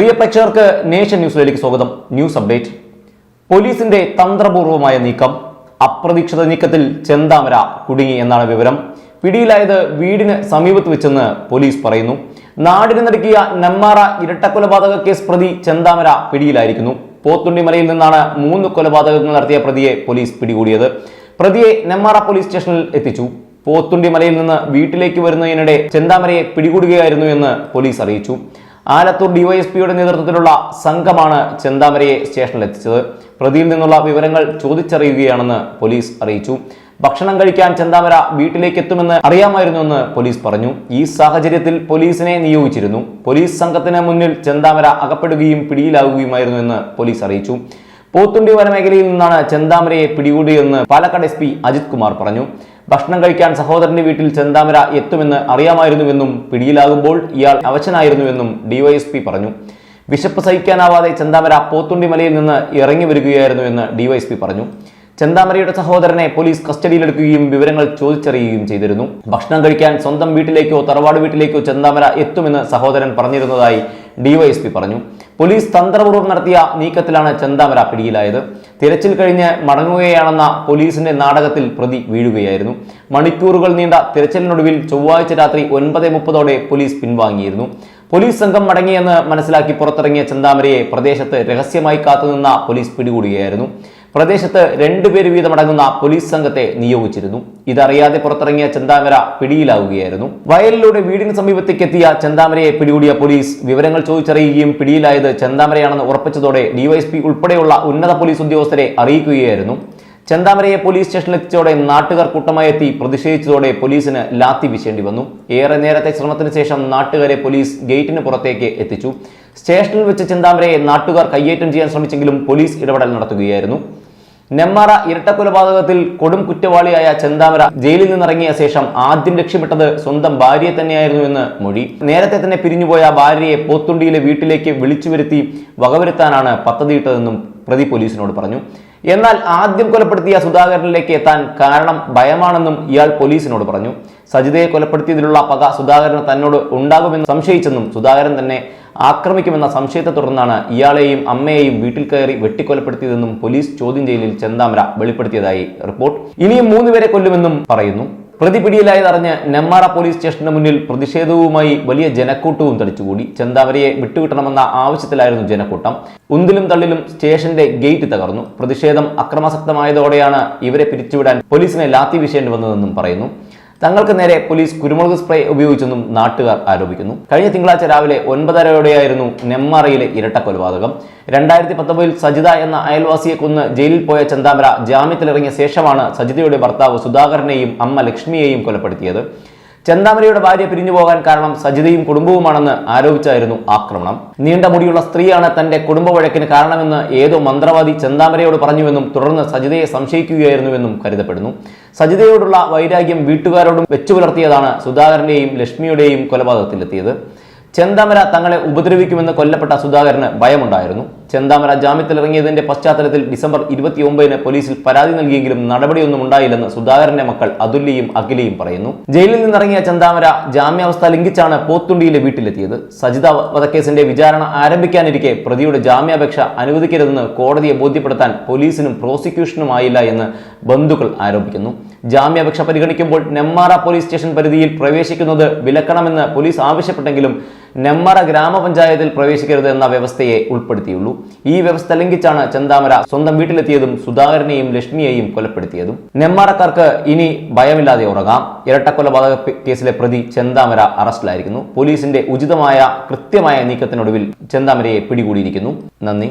പ്രിയ പ്രേക്ഷകർക്ക് നേഷൻ ന്യൂസിലേക്ക് സ്വാഗതം. News update. പോലീസിന്റെ തന്ത്രപൂർവമായ നീക്കം അപ്രതീക്ഷിത നീക്കത്തിൽ ചെന്താമര കുടുങ്ങി എന്നാണ് വിവരം. പിടിയിലായത് വീടിന് സമീപത്ത് വെച്ചെന്ന് പോലീസ് പറയുന്നു. നാടിന് നടക്കിയ നെമ്മാറ ഇരട്ടക്കൊലപാതക കേസ് പ്രതി ചെന്താമര പിടിയിലായിരിക്കുന്നു. പോത്തുണ്ടിമലയിൽ നിന്നാണ് മൂന്ന് കൊലപാതകങ്ങൾ നടത്തിയ പ്രതിയെ പോലീസ് പിടികൂടിയത്. പ്രതിയെ നെമ്മാറ പോലീസ് സ്റ്റേഷനിൽ എത്തിച്ചു. പോത്തുണ്ടിമലയിൽ നിന്ന് വീട്ടിലേക്ക് വരുന്നതിനിടെ ചെന്താമരയെ പിടികൂടുകയായിരുന്നു എന്ന് പോലീസ് അറിയിച്ചു. ആലത്തൂർ ഡിവൈഎസ്പിയുടെ നേതൃത്വത്തിലുള്ള സംഘമാണ് ചെന്താമരയെ സ്റ്റേഷനിൽ എത്തിച്ചത് പ്രതിയിൽ നിന്നുള്ള വിവരങ്ങൾ ചോദിച്ചറിയുകയാണെന്ന് പോലീസ് അറിയിച്ചു. ഭക്ഷണം കഴിക്കാൻ ചെന്താമര വീട്ടിലേക്ക് എത്തുമെന്ന് അറിയാമായിരുന്നുവെന്ന് പോലീസ് പറഞ്ഞു. ഈ സാഹചര്യത്തിൽ പോലീസിനെ നിയോഗിച്ചിരുന്നു. പോലീസ് സംഘത്തിന് മുന്നിൽ ചെന്താമര അകപ്പെടുകയും പിടിയിലാവുകയുമായിരുന്നു എന്ന് പോലീസ് അറിയിച്ചു. പോത്തുണ്ടി വനമേഖലയിൽ നിന്നാണ് ചെന്താമരയെ പിടികൂടിയതെന്ന് പാലക്കാട് എസ് അജിത് കുമാർ പറഞ്ഞു. ഭക്ഷണം കഴിക്കാൻ സഹോദരന്റെ വീട്ടിൽ ചെന്താമര എത്തുമെന്ന് അറിയാമായിരുന്നുവെന്നും പിടിയിലാകുമ്പോൾ ഇയാൾ അവശനായിരുന്നുവെന്നും ഡിവൈഎസ്പി പറഞ്ഞു. വിശപ്പ് സഹിക്കാനാവാതെ ചെന്താമര പോത്തുണ്ടി മലയിൽ നിന്ന് ഇറങ്ങി വരികയായിരുന്നു എന്ന് ഡിവൈഎസ്പി പറഞ്ഞു. ചെന്താമരയുടെ സഹോദരനെ പോലീസ് കസ്റ്റഡിയിലെടുക്കുകയും വിവരങ്ങൾ ചോദിച്ചറിയുകയും ചെയ്തിരുന്നു. ഭക്ഷണം കഴിക്കാൻ സ്വന്തം വീട്ടിലേക്കോ തറവാട് വീട്ടിലേക്കോ ചെന്താമര എത്തുമെന്ന് സഹോദരൻ പറഞ്ഞിരുന്നതായി ഡിവൈഎസ്പി പറഞ്ഞു. പോലീസ് തന്ത്രപൂർവം നടത്തിയ നീക്കത്തിലാണ് ചെന്താമര പിടിയിലായത്. തിരച്ചിൽ കഴിഞ്ഞ് മടങ്ങുകയാണെന്ന പോലീസിന്റെ നാടകത്തിൽ പ്രതി വീഴുകയായിരുന്നു. മണിക്കൂറുകൾ നീണ്ട തിരച്ചിലിനൊടുവിൽ ചൊവ്വാഴ്ച രാത്രി ഒൻപത് മുപ്പതോടെ പോലീസ് പിൻവാങ്ങിയിരുന്നു. പോലീസ് സംഘം മടങ്ങിയെന്ന് മനസ്സിലാക്കി പുറത്തിറങ്ങിയ ചെന്താമരയെ പ്രദേശത്ത് രഹസ്യമായി കാത്തുനിന്ന പോലീസ് പിടികൂടുകയായിരുന്നു. പ്രദേശത്ത് രണ്ടുപേര് വീതമടങ്ങുന്ന പോലീസ് സംഘത്തെ നിയോഗിച്ചിരുന്നു. ഇതറിയാതെ പുറത്തിറങ്ങിയ ചെന്താമര പിടിയിലാവുകയായിരുന്നു. വയലിലൂടെ വീടിന് സമീപത്തേക്ക് എത്തിയ ചെന്താമരയെ പിടികൂടിയ പോലീസ് വിവരങ്ങൾ ചോദിച്ചറിയുകയും പിടിയിലായത് ചെന്താമരയാണെന്ന് ഉറപ്പിച്ചതോടെ ഡിവൈഎസ്പി ഉൾപ്പെടെയുള്ള ഉന്നത പോലീസ് ഉദ്യോഗസ്ഥരെ അറിയിക്കുകയായിരുന്നു. ചെന്താമരയെ പോലീസ് സ്റ്റേഷനിൽ എത്തിച്ചതോടെ നാട്ടുകാർ കൂട്ടമായി എത്തി പ്രതിഷേധിച്ചതോടെ പോലീസിന് ലാത്തി വീശേണ്ടി വന്നു. ഏറെ നേരത്തെ ശ്രമത്തിന് ശേഷം നാട്ടുകാരെ പോലീസ് ഗേറ്റിന് പുറത്തേക്ക് എത്തിച്ചു. സ്റ്റേഷനിൽ വെച്ച് ചെന്താമരയെ നാട്ടുകാർ കയ്യേറ്റം ചെയ്യാൻ ശ്രമിച്ചെങ്കിലും പോലീസ് ഇടപെടൽ നടത്തുകയായിരുന്നു. നെമ്മാറ ഇരട്ടക്കൊലപാതകത്തിൽ കൊടും കുറ്റവാളിയായ ചെന്താമര ജയിലിൽ നിന്നിറങ്ങിയ ശേഷം ആദ്യം ലക്ഷ്യമിട്ടത് സ്വന്തം ഭാര്യയെ തന്നെയായിരുന്നുവെന്ന് മൊഴി. നേരത്തെ തന്നെ പിരിഞ്ഞുപോയ ഭാര്യയെ പോത്തുണ്ടിയിലെ വീട്ടിലേക്ക് വിളിച്ചു വരുത്തി വകവരുത്താനാണ് പദ്ധതിയിട്ടതെന്നും പ്രതി പോലീസിനോട് പറഞ്ഞു എന്നാൽ ആദ്യം കൊലപ്പെടുത്തിയ സുധാകരനിലേക്ക് എത്താൻ കാരണം ഭയമാണെന്നും ഇയാൾ പോലീസിനോട് പറഞ്ഞു. സജിതയെ കൊലപ്പെടുത്തിയതിലുള്ള പക സുധാകരന് തന്നോട് ഉണ്ടാകുമെന്ന് സംശയിച്ചെന്നും സുധാകരൻ തന്നെ ആക്രമിക്കുമെന്ന സംശയത്തെ തുടർന്നാണ് ഇയാളെയും അമ്മയെയും വീട്ടിൽ കയറി വെട്ടിക്കൊലപ്പെടുത്തിയതെന്നും പോലീസ് ചോദ്യം ചെയ്യലിൽ ചെന്താമര വെളിപ്പെടുത്തിയതായി റിപ്പോർട്ട്. ഇനിയും മൂന്നുപേരെ കൊല്ലുമെന്നും പറയുന്നു. പ്രതി പിടിയിലായതറിഞ്ഞ് നെമ്മാറ പോലീസ് സ്റ്റേഷന് മുന്നിൽ പ്രതിഷേധവുമായി വലിയ ജനക്കൂട്ടവും തടിച്ചുകൂടി. ചെന്താവരയെ വിട്ടുകിട്ടണമെന്ന ആവശ്യത്തിലായിരുന്നു ജനക്കൂട്ടം. ഉന്തിലും തള്ളിലും സ്റ്റേഷന്റെ ഗേറ്റ് തകർന്നു. പ്രതിഷേധം അക്രമാസക്തമായതോടെയാണ് ഇവരെ പിരിച്ചുവിടാൻ പോലീസിനെ ലാത്തി വീശേണ്ടി വന്നതെന്നും പറയുന്നു. തങ്ങൾക്ക് നേരെ പോലീസ് കുരുമുളക് സ്പ്രേ ഉപയോഗിച്ചെന്നും നാട്ടുകാർ ആരോപിക്കുന്നു. കഴിഞ്ഞ തിങ്കളാഴ്ച രാവിലെ ഒൻപതരയോടെയായിരുന്നു നെമ്മാറയിലെ ഇരട്ട കൊലപാതകം. രണ്ടായിരത്തി പത്തൊമ്പതിൽ സജിത എന്ന അയൽവാസിയെ കൊന്ന് ജയിലിൽ പോയ ചന്താമര ജാമ്യത്തിലിറങ്ങിയ ശേഷമാണ് സജിതയുടെ ഭർത്താവ് സുധാകരനെയും അമ്മ ലക്ഷ്മിയെയും കൊലപ്പെടുത്തിയത്. ചെന്താമരയുടെ ഭാര്യ പിരിഞ്ഞു പോകാൻ കാരണം സജിതയും കുടുംബവുമാണെന്ന് ആരോപിച്ചായിരുന്നു ആക്രമണം. നീണ്ട മുടിയുള്ള സ്ത്രീയാണ് തന്റെ കുടുംബ വഴക്കിന് കാരണമെന്ന് ഏതോ മന്ത്രവാദി ചെന്താമരയോട് പറഞ്ഞുവെന്നും തുടർന്ന് സജിതയെ സംശയിക്കുകയായിരുന്നുവെന്നും കരുതപ്പെടുന്നു. സജിതയോടുള്ള വൈരാഗ്യം വീട്ടുകാരോടും വെച്ചു പുലർത്തിയതാണ് സുധാകരന്റെയും ലക്ഷ്മിയുടെയും കൊലപാതകത്തിലെത്തിയത്. ചെന്താമര തങ്ങളെ ഉപദ്രവിക്കുമെന്ന് കൊല്ലപ്പെട്ട സുധാകരന് ഭയമുണ്ടായിരുന്നു. ചെന്താമര ജാമ്യത്തിലിറങ്ങിയതിന്റെ പശ്ചാത്തലത്തിൽ ഡിസംബർ ഇരുപത്തി ഒമ്പതിന് പോലീസിൽ പരാതി നൽകിയെങ്കിലും നടപടിയൊന്നും ഉണ്ടായില്ലെന്ന് സുധാകരന്റെ മക്കൾ അതുല്യയും അഖിലയും പറയുന്നു. ജയിലിൽ നിന്നിറങ്ങിയ ചെന്താമര ജാമ്യാവസ്ഥ ലംഘിച്ചാണ് പോത്തുണ്ടിയിലെ വീട്ടിലെത്തിയത്. സജിത വധക്കേസിന്റെ വിചാരണ ആരംഭിക്കാനിരിക്കെ പ്രതിയുടെ ജാമ്യാപേക്ഷ അനുവദിക്കരുതെന്ന് കോടതിയെ ബോധ്യപ്പെടുത്താൻ പോലീസിനും പ്രോസിക്യൂഷനും ആയില്ല എന്ന് ബന്ധുക്കൾ ആരോപിക്കുന്നു. ജാമ്യാപേക്ഷ പരിഗണിക്കുമ്പോൾ നെമ്മാറ പോലീസ് സ്റ്റേഷൻ പരിധിയിൽ പ്രവേശിക്കുന്നത് വിലക്കണമെന്ന് പോലീസ് ആവശ്യപ്പെട്ടെങ്കിലും നെമ്മാറ ഗ്രാമപഞ്ചായത്തിൽ പ്രവേശിക്കരുത് എന്ന വ്യവസ്ഥയെ ഉൾപ്പെടുത്തിയുള്ളൂ. ഈ വ്യവസ്ഥ ലംഘിച്ചാണ് ചെന്താമര സ്വന്തം വീട്ടിലെത്തിയതും സുധാകരനെയും ലക്ഷ്മിയെയും കൊലപ്പെടുത്തിയതും. നെമ്മാറക്കാർക്ക് ഇനി ഭയമില്ലാതെ ഉറങ്ങാം. ഇരട്ടക്കൊലപാതക കേസിലെ പ്രതി ചെന്താമര അറസ്റ്റിലായിരിക്കുന്നു. പോലീസിന്റെ ഉചിതമായ കൃത്യമായ നീക്കത്തിനൊടുവിൽ ചെന്താമരയെ പിടികൂടിയിരിക്കുന്നു. നന്ദി.